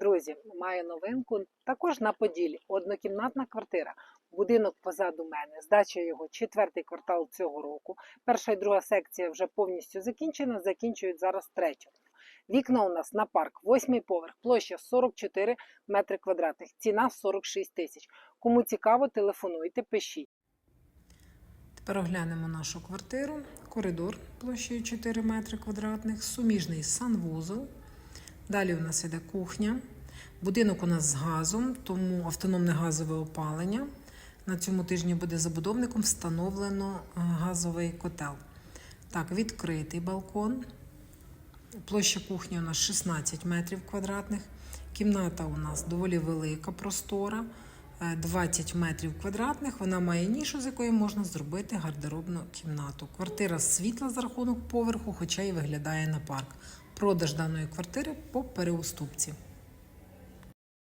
Друзі, маю новинку також на Поділі. Однокімнатна квартира. Будинок позаду мене. Здача його четвертий квартал цього року. Перша і друга секція вже повністю закінчена. Закінчують зараз третю. Вікна у нас на парк, восьмий поверх, площа 44 метри квадратних, ціна 46 тисяч. Кому цікаво, телефонуйте, пишіть. Тепер оглянемо нашу квартиру. Коридор площею 4 метри квадратних, суміжний санвузол. Далі у нас іде кухня. Будинок у нас з газом, тому автономне газове опалення. На цьому тижні буде забудовником встановлено е, газовий котел. Так, відкритий балкон. Площа кухні у нас 16 метрів квадратних. Кімната у нас доволі велика, простора. е, 20 метрів квадратних. Вона має нішу, з якої можна зробити гардеробну кімнату. Квартира світла за рахунок поверху, хоча й виглядає на парк. Продаж даної квартири по переуступці.